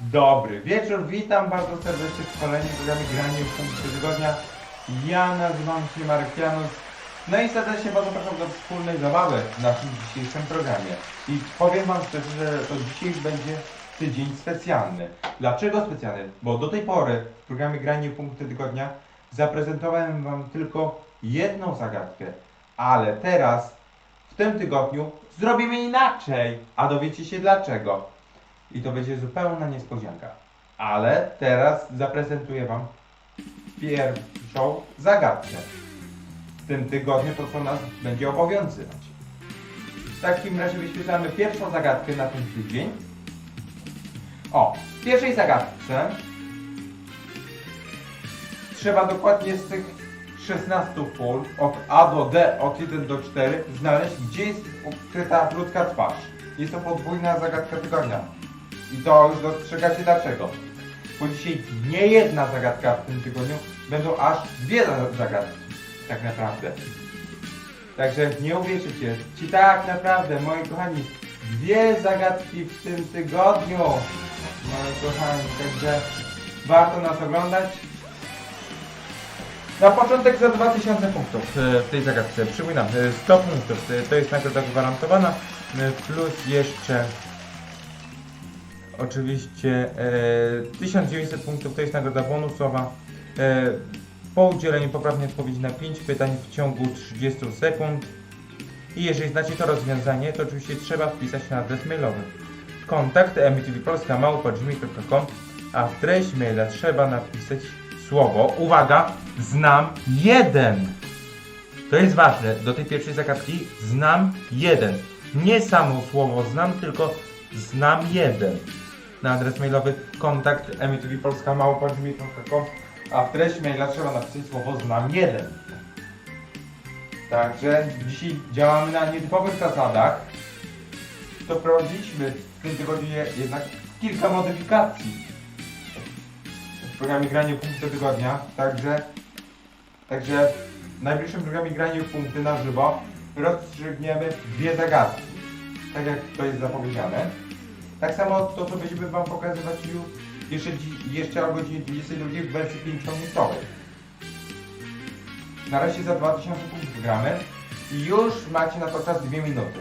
Dobry wieczór, witam bardzo serdecznie w kolejnym programie Granie w punkcie tygodnia. Ja nazywam się Marek Janus. No i serdecznie bardzo proszę do wspólnej zabawy w naszym dzisiejszym programie. I powiem Wam szczerze, że to dzisiaj będzie tydzień specjalny. Dlaczego specjalny? Bo do tej pory w programie Granie w punkty tygodnia zaprezentowałem Wam tylko jedną zagadkę. Ale teraz, w tym tygodniu, zrobimy inaczej. A dowiecie się dlaczego. I to będzie zupełna niespodzianka. Ale teraz zaprezentuję Wam pierwszą zagadkę. W tym tygodniu to, co nas będzie obowiązywać. W takim razie wyświetlamy pierwszą zagadkę na ten tydzień. O, w pierwszej zagadce trzeba dokładnie z tych 16 pól od A do D, od 1 do 4 znaleźć, gdzie jest ukryta ludzka twarz. Jest to podwójna zagadka tygodnia. I to już dostrzegacie dlaczego. Bo dzisiaj nie jedna zagadka w tym tygodniu, będą aż dwie za- zagadki. Tak naprawdę. Także nie uwierzycie. Ci tak naprawdę, moi kochani, dwie zagadki w tym tygodniu. Moi kochani, także warto nas oglądać. Na początek za 2000 punktów e, w tej zagadce. Przypominam, e, 100 punktów e, to jest nagroda gwarantowana, e, plus jeszcze oczywiście e, 1900 punktów to jest nagroda bonusowa. E, po udzieleniu poprawnej odpowiedzi na 5 pytań w ciągu 30 sekund. I jeżeli znacie to rozwiązanie, to oczywiście trzeba wpisać na adres mailowy. Kontakt mtvpolska.gmail.com a w treść maila trzeba napisać słowo, uwaga, znam jeden. To jest ważne, do tej pierwszej zagadki znam jeden. Nie samo słowo znam, tylko znam jeden. Na adres mailowy kontakt mtvpolska.gmail.com a w treść maila trzeba napisać słowo znam jeden. Także dzisiaj działamy na nietypowych zasadach. Doprowadziliśmy w tym tygodniu je- jednak kilka modyfikacji w programie Granie Punkty Tygodnia. Także, także w najbliższym programie Granie Punkty na żywo rozstrzygniemy dwie zagadki. Tak jak to jest zapowiedziane. Tak samo to, co będziemy Wam pokazywać już jeszcze, jeszcze o godzinie 22 w wersji 5-minutowej. Na razie za 2000 punktów gramy i już macie na to czas 2 minuty.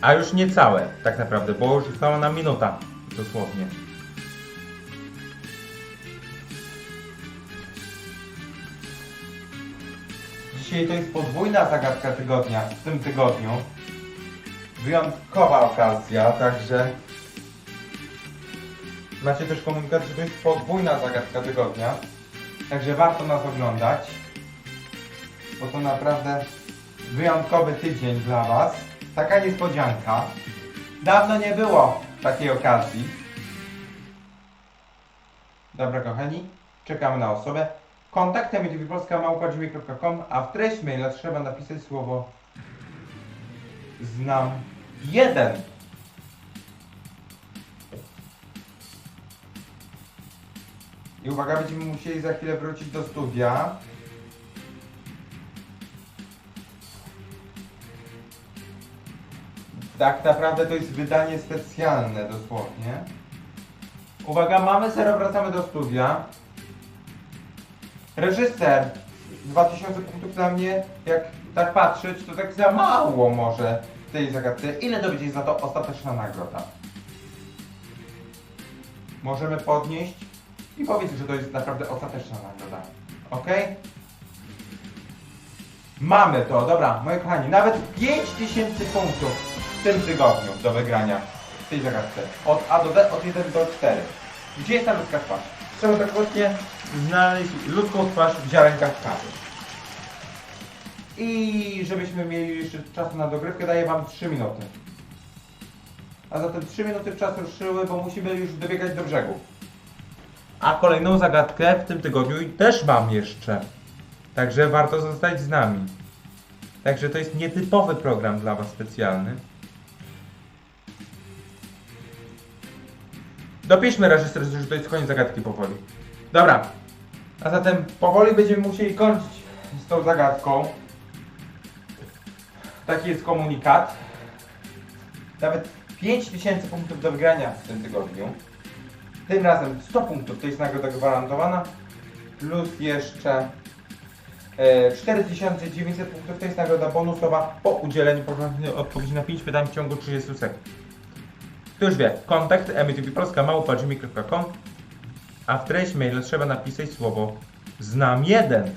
A już nie całe, tak naprawdę, bo już została nam minuta, dosłownie. Dzisiaj to jest podwójna zagadka tygodnia, w tym tygodniu. Wyjątkowa okazja, także macie też komunikat, że to jest podwójna zagadka tygodnia. Także warto nas oglądać, bo to naprawdę wyjątkowy tydzień dla Was. Taka niespodzianka. Dawno nie było takiej okazji. Dobra kochani, czekamy na osobę. Kontaktem małpa.gmail.com, a w treść maila trzeba napisać słowo znam jeden. I uwaga, będziemy musieli za chwilę wrócić do studia. Tak naprawdę to jest wydanie specjalne dosłownie. Uwaga, mamy zero, wracamy do studia. Reżyser 2000 punktów dla mnie, jak tak patrzeć, to tak za mało może w tej zagadce. Ile to będzie za to ostateczna nagroda? Możemy podnieść i powiedzieć, że to jest naprawdę ostateczna nagroda. Ok? Mamy to, dobra, moi kochani, nawet 5000 punktów w tym tygodniu do wygrania w tej zagadce. Od A do D, od 1 do 4. Gdzie jest ta ludzka twarz? Trzeba dokładnie znaleźć ludzką twarz w ziarenkach kawy. I żebyśmy mieli jeszcze czasu na dogrywkę, daję Wam 3 minuty. A zatem 3 minuty czasu ruszyły, bo musimy już dobiegać do brzegu. A kolejną zagadkę w tym tygodniu też mam jeszcze. Także warto zostać z nami. Także to jest nietypowy program dla Was specjalny. Dopiszmy reżyser, że to jest koniec zagadki powoli. Dobra. A zatem powoli będziemy musieli kończyć z tą zagadką. Taki jest komunikat. nawet 5000 punktów do wygrania w tym tygodniu. Tym razem 100 punktów to jest nagroda gwarantowana, plus jeszcze e, 4900 punktów to jest nagroda bonusowa po udzieleniu odpowiedzi na 5 pytań w ciągu 30 sekund. Kto już wie, kontakt mtbpolska małpa.gmail.com a w treść maila trzeba napisać słowo znam jeden.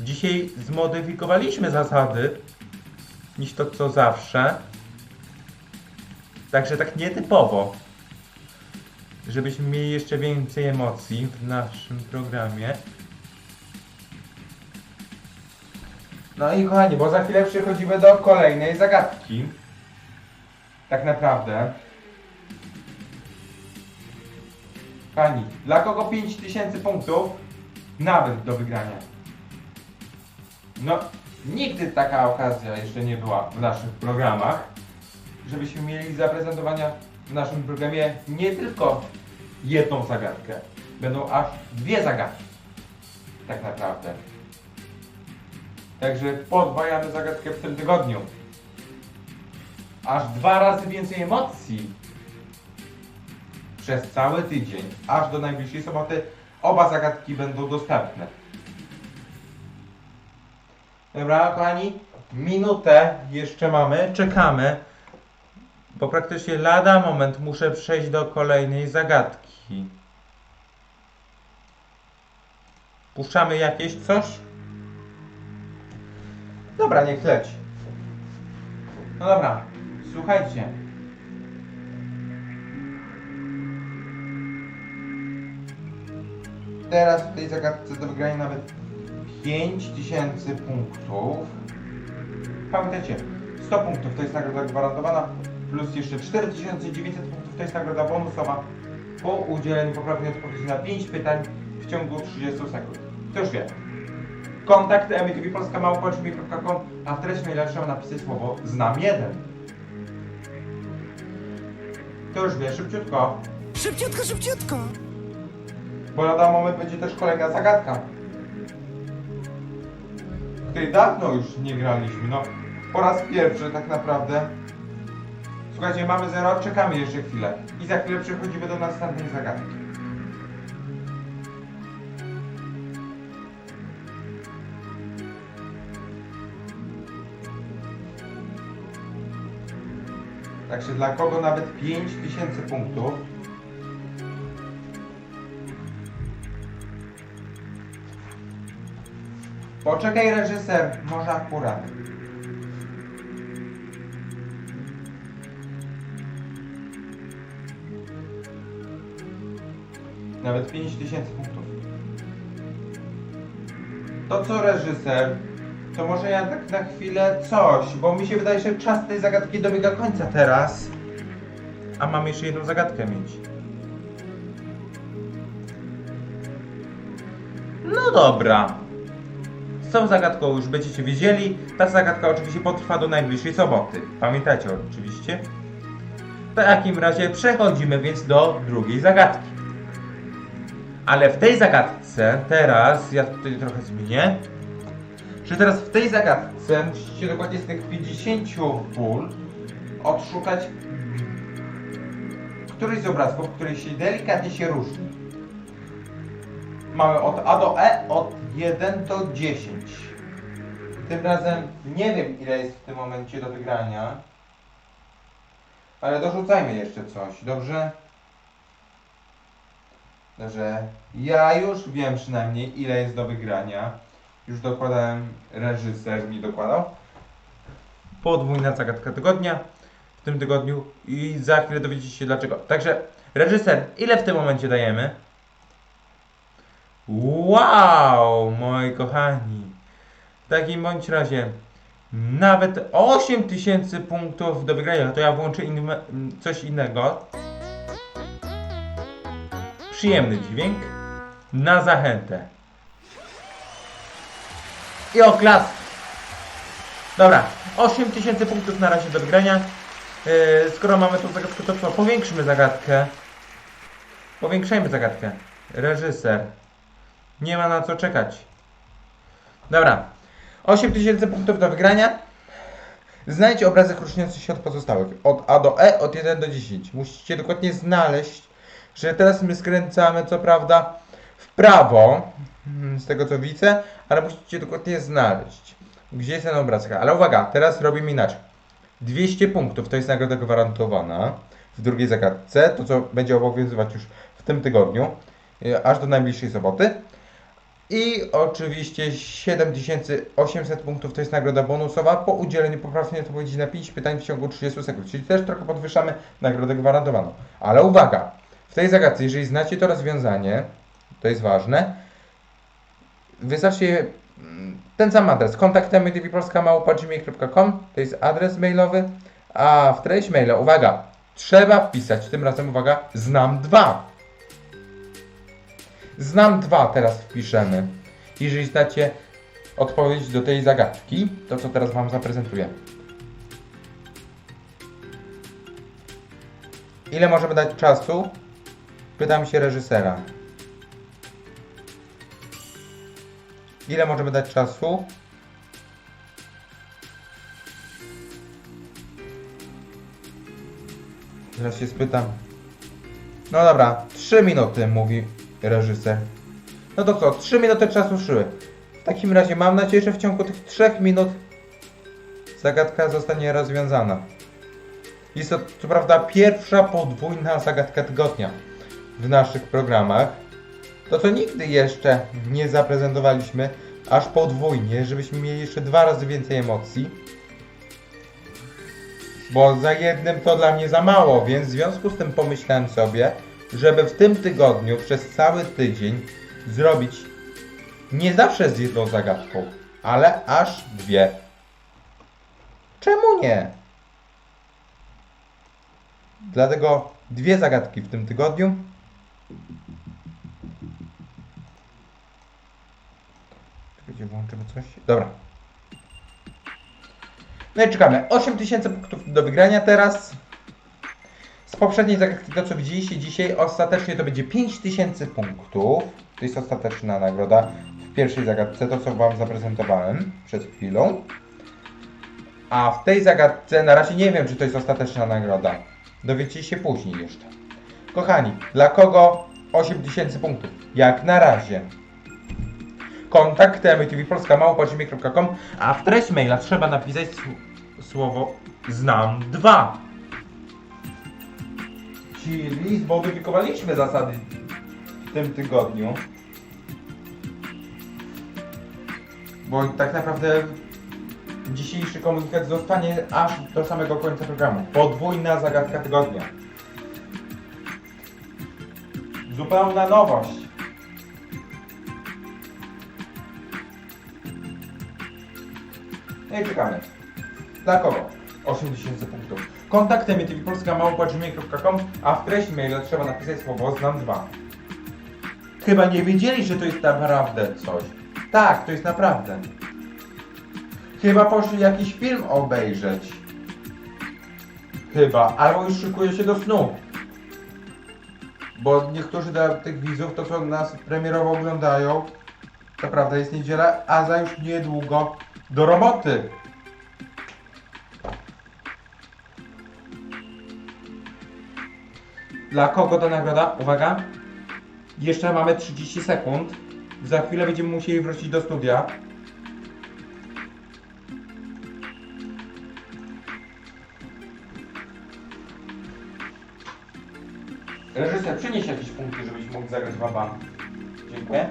Dzisiaj zmodyfikowaliśmy zasady niż to co zawsze. Także tak nietypowo. Żebyśmy mieli jeszcze więcej emocji w naszym programie. No i kochani, bo za chwilę przechodzimy do kolejnej zagadki. Tak naprawdę. Dla kogo 5000 punktów? Nawet do wygrania. No, nigdy taka okazja jeszcze nie była w naszych programach, żebyśmy mieli zaprezentowania w naszym programie nie tylko jedną zagadkę. Będą aż dwie zagadki. Tak naprawdę. Także podwajamy zagadkę w tym tygodniu. Aż dwa razy więcej emocji. Przez cały tydzień, aż do najbliższej soboty, oba zagadki będą dostępne. Dobra, kochani, minutę jeszcze mamy, czekamy, bo praktycznie lada moment muszę przejść do kolejnej zagadki. Puszczamy jakieś coś? Dobra, niech leci. No dobra, słuchajcie. Teraz w tej zagadce do wygrania nawet 5000 punktów. Pamiętajcie, 100 punktów to jest nagroda gwarantowana, plus jeszcze 4900 punktów to jest nagroda bonusowa po udzieleniu poprawnej odpowiedzi na 5 pytań w ciągu 30 sekund. Kto już wie? Kontakt mtvpolska.com, a w treść maila trzeba napisać słowo znam jeden. Kto już wie? Szybciutko. Szybciutko, szybciutko! Bo lada moment będzie też kolejna zagadka. W której dawno już nie graliśmy. No, po raz pierwszy tak naprawdę. Słuchajcie, mamy zero, czekamy jeszcze chwilę. I za chwilę przechodzimy do następnej zagadki. Także dla kogo nawet 5000 punktów. Poczekaj reżyser, może akurat. Nawet 5000 punktów. To co reżyser? To może ja tak na chwilę coś, bo mi się wydaje, że czas tej zagadki dobiega końca teraz. A mam jeszcze jedną zagadkę mieć. No dobra. Z tą zagadką już będziecie wiedzieli. Ta zagadka oczywiście potrwa do najbliższej soboty. Pamiętajcie oczywiście. W takim razie przechodzimy więc do drugiej zagadki. Ale w tej zagadce teraz, ja tutaj trochę zmienię, że teraz w tej zagadce musicie dokładnie z tych 50 pól odszukać któryś z obrazków, który się delikatnie się różni. Mamy od A do E, od 1 do 10. Tym razem nie wiem ile jest w tym momencie do wygrania. Ale dorzucajmy jeszcze coś, dobrze? Dobrze. Ja już wiem przynajmniej ile jest do wygrania. Już dokładałem, reżyser mi dokładał. Podwójna zagadka tygodnia w tym tygodniu i za chwilę dowiecie się dlaczego. Także reżyser, ile w tym momencie dajemy? Wow, moi kochani. W takim bądź razie nawet 8000 punktów do wygrania. To ja włączę inne, coś innego. Przyjemny dźwięk na zachętę. I oklask. Dobra, 8000 punktów na razie do wygrania. Yy, skoro mamy tu zagadkę, to co? Powiększmy zagadkę. Powiększajmy zagadkę. Reżyser. Nie ma na co czekać. Dobra. 8000 punktów do wygrania. Znajdź obrazek różniący się od pozostałych. Od A do E, od 1 do 10. Musicie dokładnie znaleźć, że teraz my skręcamy, co prawda, w prawo, mm, z tego co widzę, ale musicie dokładnie znaleźć, gdzie jest ten obrazek. Ale uwaga, teraz robimy inaczej. 200 punktów to jest nagroda gwarantowana w drugiej zagadce, to co będzie obowiązywać już w tym tygodniu, e, aż do najbliższej soboty. I oczywiście 7800 punktów to jest nagroda bonusowa po udzieleniu poprawnej odpowiedzi na 5 pytań w ciągu 30 sekund, czyli też trochę podwyższamy nagrodę gwarantowaną. Ale uwaga, w tej zagadce, jeżeli znacie to rozwiązanie, to jest ważne, wystarczy mm, ten sam adres, kontaktami tvpolska.gmail.com to jest adres mailowy, a w treść maila, uwaga, trzeba wpisać, tym razem uwaga, znam dwa. Znam dwa teraz wpiszemy. Jeżeli znacie odpowiedź do tej zagadki, to co teraz Wam zaprezentuję. Ile możemy dać czasu? Pytam się reżysera. Ile możemy dać czasu? Teraz się spytam. No dobra, 3 minuty, mówi reżyser. No to co, 3 minuty czasu szły. W takim razie mam nadzieję, że w ciągu tych 3 minut zagadka zostanie rozwiązana. Jest to co prawda pierwsza podwójna zagadka tygodnia w naszych programach. To co nigdy jeszcze nie zaprezentowaliśmy aż podwójnie, żebyśmy mieli jeszcze dwa razy więcej emocji. Bo za jednym to dla mnie za mało, więc w związku z tym pomyślałem sobie, żeby w tym tygodniu przez cały tydzień zrobić nie zawsze z jedną zagadką, ale aż dwie. Czemu nie? Dlatego dwie zagadki w tym tygodniu. Czekajcie, włączymy coś. Dobra. No i czekamy. 8000 punktów do wygrania teraz. Poprzedniej zagadki, to co widzieliście dzisiaj, ostatecznie to będzie 5000 punktów. To jest ostateczna nagroda w pierwszej zagadce, to co Wam zaprezentowałem przed chwilą. A w tej zagadce na razie nie wiem, czy to jest ostateczna nagroda. Dowiecie się później jeszcze. Kochani, dla kogo 8000 punktów? Jak na razie. Kontakt tvpolska.małpa.gmail.com A w treść maila trzeba napisać sł- słowo znam Czyli zmodyfikowaliśmy zasady w tym tygodniu. Bo tak naprawdę dzisiejszy komunikat zostanie aż do samego końca programu. Podwójna zagadka tygodnia. Zupełna nowość. No i czekamy. Dla kogo? 8000 punktów. Kontaktem tvpolska.gmail.com a w treści maila trzeba napisać słowo znam dwa. Chyba nie wiedzieli, że to jest naprawdę coś. Tak, to jest naprawdę. Chyba poszli jakiś film obejrzeć. Chyba, albo już szykuje się do snu. Bo niektórzy dla tych widzów, to co nas premierowo oglądają, to prawda jest niedziela, a za już niedługo do roboty. Dla kogo ta nagroda? Uwaga. Jeszcze mamy 30 sekund. Za chwilę będziemy musieli wrócić do studia. Reżyser, przynieś jakieś punkty, żebyś mógł zagrać baba. Dziękuję.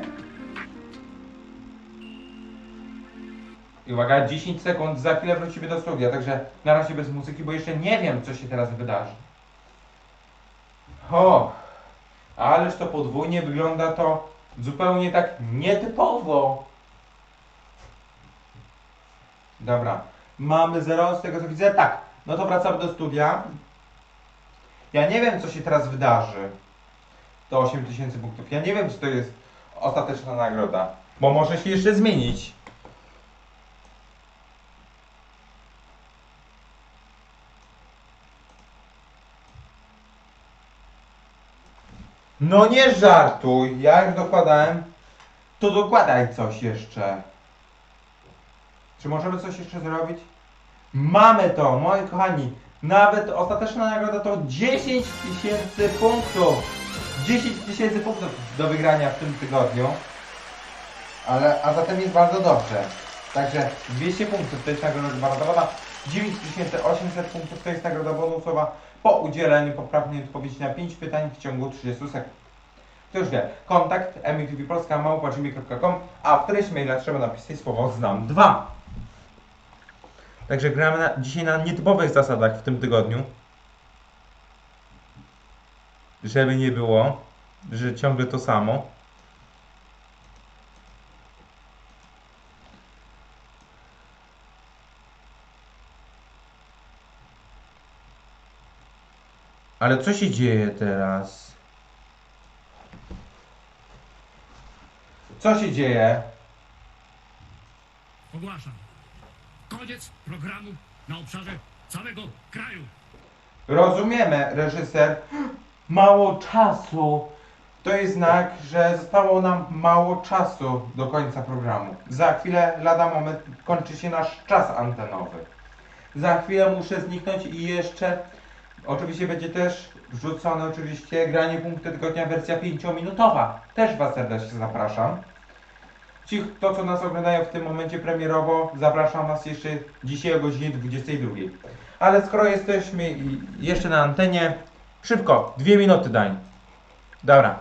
I uwaga, 10 sekund, za chwilę wrócimy do studia, także na razie bez muzyki, bo jeszcze nie wiem, co się teraz wydarzy. O, ależ to podwójnie wygląda to zupełnie tak nietypowo. Dobra, mamy 0 z tego co widzę. Tak, no to wracamy do studia. Ja nie wiem, co się teraz wydarzy. To 8000 punktów. Ja nie wiem, czy to jest ostateczna nagroda, bo może się jeszcze zmienić. No nie żartuj, ja już dokładałem. To dokładaj coś jeszcze. Czy możemy coś jeszcze zrobić? Mamy to, moi kochani. Nawet ostateczna nagroda to 10 tysięcy punktów. 10 tysięcy punktów do wygrania w tym tygodniu. Ale, a zatem jest bardzo dobrze. Także 200 punktów to jest nagroda gwarantowana. 9800 punktów to jest nagroda bonusowa po udzieleniu poprawnej odpowiedzi na 5 pytań w ciągu 30 sekund. Kto już wie, kontakt mtvpolska.com, a w treści maila trzeba napisać słowo znam 2. Także gramy na, dzisiaj na nietypowych zasadach w tym tygodniu. Żeby nie było, że ciągle to samo. Ale co się dzieje teraz? Co się dzieje? Ogłaszam. Koniec programu na obszarze całego kraju. Rozumiemy, reżyser. Mało czasu. To jest znak, że zostało nam mało czasu do końca programu. Za chwilę, lada moment, kończy się nasz czas antenowy. Za chwilę muszę zniknąć i jeszcze, oczywiście będzie też wrzucone oczywiście granie punkty tygodnia wersja 5-minutowa. Też Was serdecznie zapraszam. Ci, to co nas oglądają w tym momencie premierowo, zapraszam Was jeszcze dzisiaj o godzinie 22. Ale skoro jesteśmy jeszcze na antenie, szybko, dwie minuty daj. Dobra.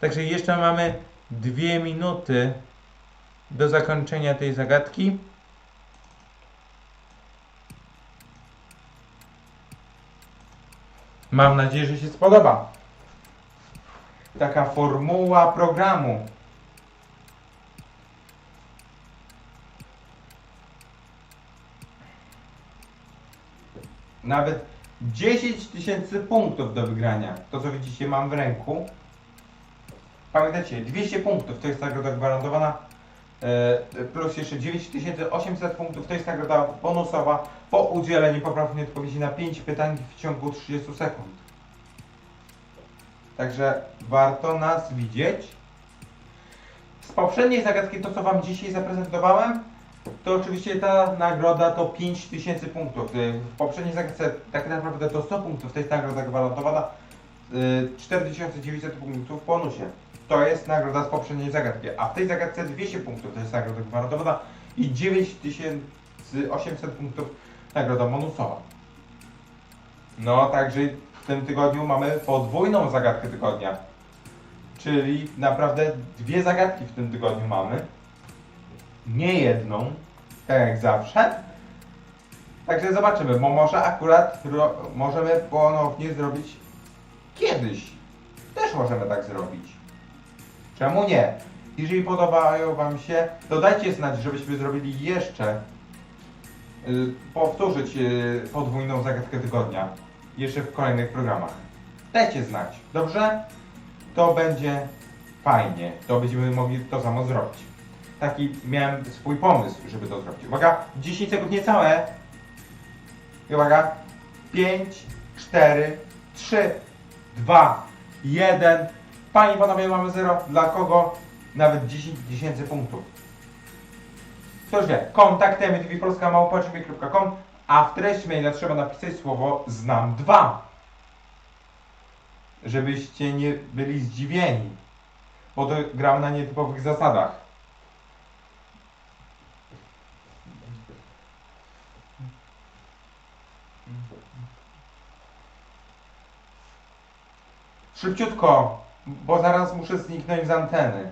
Także jeszcze mamy dwie minuty do zakończenia tej zagadki. Mam nadzieję, że się spodoba. Taka formuła programu. Nawet 10 tysięcy punktów do wygrania. To co widzicie mam w ręku. Pamiętajcie, 200 punktów to jest nagroda gwarantowana. E, Plus jeszcze 9800 punktów to jest nagroda bonusowa po udzieleniu poprawnej odpowiedzi na 5 pytań w ciągu 30 sekund. Także warto nas widzieć. Z poprzedniej zagadki, to co Wam dzisiaj zaprezentowałem, to oczywiście ta nagroda to 5000 punktów. Y, W poprzedniej zagadce tak naprawdę to 100 punktów, to jest nagroda gwarantowana. y, 4900 punktów w bonusie. To jest nagroda z poprzedniej zagadki. A w tej zagadce 200 punktów to jest nagroda gwarantowana i 9800 punktów nagroda bonusowa. No, także w tym tygodniu mamy podwójną zagadkę tygodnia. Czyli naprawdę dwie zagadki w tym tygodniu mamy nie jedną, tak jak zawsze. Także zobaczymy, bo może akurat możemy ponownie zrobić kiedyś. Też możemy tak zrobić. Czemu nie? Jeżeli podobają Wam się, to dajcie znać, żebyśmy zrobili jeszcze y, powtórzyć y, podwójną zagadkę tygodnia. Jeszcze w kolejnych programach. Dajcie znać, dobrze? To będzie fajnie. To będziemy mogli to samo zrobić taki miałem swój pomysł, żeby to zrobić. Uwaga, 10 sekund niecałe. I uwaga, 5, 4, 3, 2, 1. Panie i panowie, mamy 0. Dla kogo? Nawet 10 tysięcy punktów. Kto już wie, kontakt mtvpolska.com, a w treści maila trzeba napisać słowo znam 2. Żebyście nie byli zdziwieni, bo to gram na nietypowych zasadach. Szybciutko, bo zaraz muszę zniknąć z anteny.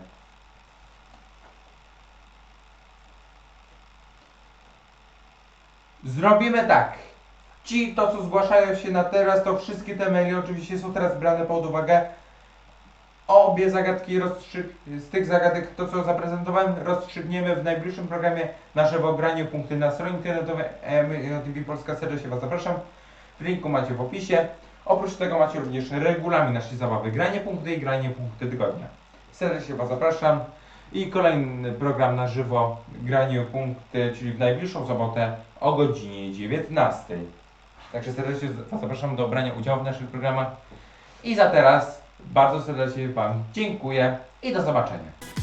Zrobimy tak. Ci, to co zgłaszają się na teraz, to wszystkie te maile oczywiście są teraz brane pod uwagę. Obie zagadki z tych zagadek, to co zaprezentowałem, rozstrzygniemy w najbliższym programie nasze wybranie punkty na stronie internetowej TV Polska. Serdecznie Was zapraszam. W linku macie w opisie. Oprócz tego macie również regulamin naszej zabawy granie punkty i granie punkty tygodnia. Serdecznie Was zapraszam. I kolejny program na żywo, granie punkty, czyli w najbliższą sobotę o godzinie 19. Także serdecznie Was zapraszam do brania udziału w naszych programach. I za teraz bardzo serdecznie Wam dziękuję i do zobaczenia.